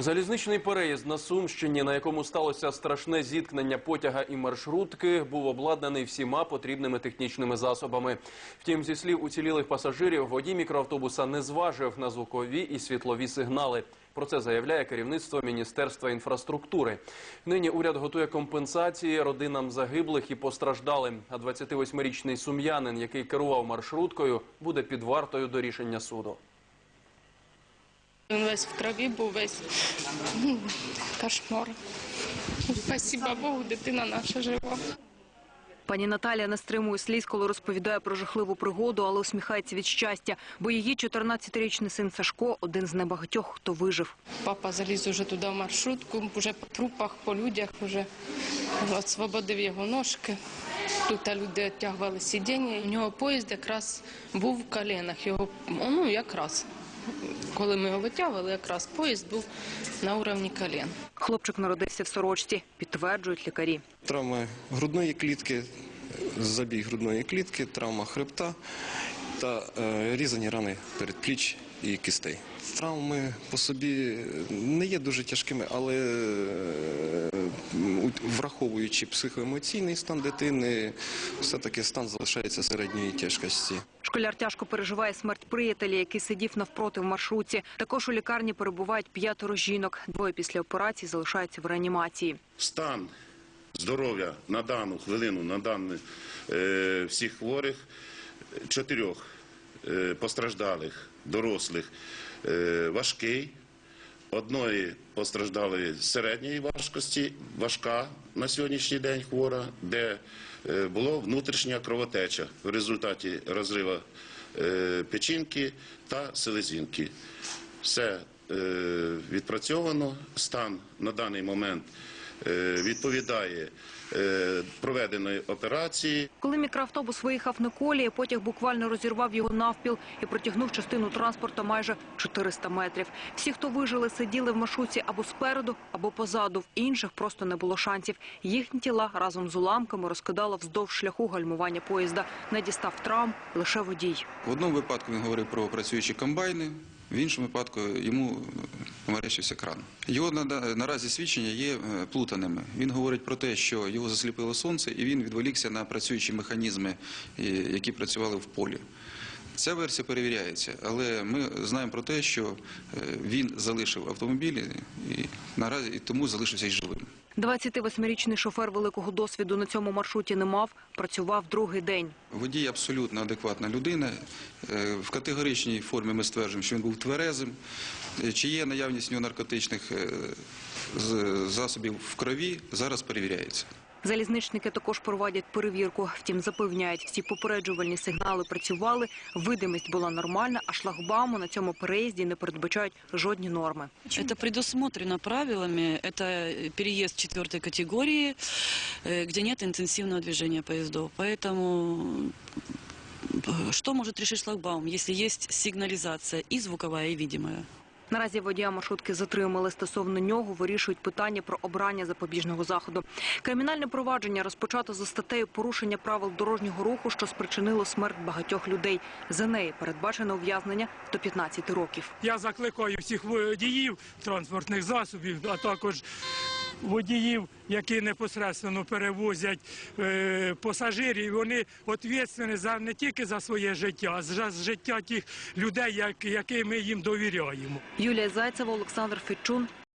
Залізничний переїзд на Сумщині, на якому сталося страшне зіткнення потяга і маршрутки, був обладнаний всіма потрібними технічними засобами. Втім, зі слів уцілілих пасажирів, водій мікроавтобуса не зважив на звукові і світлові сигнали. Про це заявляє керівництво Міністерства інфраструктури. Нині уряд готує компенсації родинам загиблих і постраждалим. А 28-річний сум'янин, який керував маршруткою, буде під вартою до рішення суду. Він весь в крові був, весь ну, кошмар. Спасибо Богу, дитина наша жива. Пані Наталія не стримує сліз, коли розповідає про жахливу пригоду, але усміхається від щастя, бо її 14-річний син Сашко – один з небагатьох, хто вижив. Папа заліз уже туди в маршрутку, вже по трупах, по людях, вже освободив його ножки. Тут люди відтягували сидіння. У нього поїзд якраз був в коленах. Його, ну, якраз. Коли ми його витягували, якраз поїзд був на уровні колін. Хлопчик народився в сорочці, підтверджують лікарі. Травма грудної клітки, забій грудної клітки, травма хребта та е, різані рани передпліч і кистей. Травми по собі не є дуже тяжкими, але е, враховуючи психоемоційний стан дитини, все-таки стан залишається середньої тяжкості. Школяр тяжко переживає смерть приятеля, який сидів навпроти в маршрутці. Також у лікарні перебувають п'ятеро жінок. Двоє після операції залишаються в реанімації. стан здоров'я на дану хвилину, на дані е, всіх хворих, чотирьох е, постраждалих, дорослих, е, важкий, одної постраждали середньої важкості, важка на сьогоднішній день хвора, де була внутрішня кровотеча в результаті розриву е, печінки та селезінки. Все е, відпрацьовано. Стан на даний момент е, відповідає е, проведеної операції. Коли мікроавтобус виїхав на колії, потяг буквально розірвав його навпіл і протягнув частину транспорту майже 400 метрів. Всі, хто вижили, сиділи в маршрутці або спереду, або позаду. В інших просто не було шансів. Їхні тіла разом з уламками розкидало вздовж шляху гальмування поїзда. Не дістав травм лише водій. В одному випадку він говорив про працюючі комбайни, в іншому випадку йому померещився кран. Його наразі свідчення є е, плутаними. Він говорить про те, що його засліпило сонце, і він відволікся на працюючі механізми, які працювали в полі. Ця версія перевіряється, але ми знаємо про те, що е, він залишив автомобілі і наразі і тому залишився й живим. 28-річний шофер великого досвіду на цьому маршруті не мав, працював другий день. Водій абсолютно адекватна людина. Е, В категоричній формі ми стверджуємо, що він був тверезим. Е, Чи є наявність у нього наркотичних е, засобів в крові, зараз перевіряється. Залізничники також проводять перевірку. Втім, запевняють, всі попереджувальні сигнали працювали, видимість була нормальна, а шлагбауму на цьому переїзді не передбачають жодні норми. Это предусмотрено правилами. Это переезд четвертой категории, э, где нет интенсивного движения поездов. Поэтому э, что может решить шлагбаум, если есть сигнализация и звуковая, и видимая? Наразі водія маршрутки затримали. Стосовно нього вирішують питання про обрання запобіжного заходу. Кримінальне провадження розпочато за статтею порушення правил дорожнього руху, що спричинило смерть багатьох людей. За неї передбачено ув'язнення до 15 років. Я закликаю всіх водіїв транспортних засобів, а також водіїв, які непосередньо перевозять е, пасажирів. Вони відповідальні за не тільки за своє життя, а за життя тих людей, як, яким ми їм довіряємо. Юлія Зайцева, Олександр Федчун,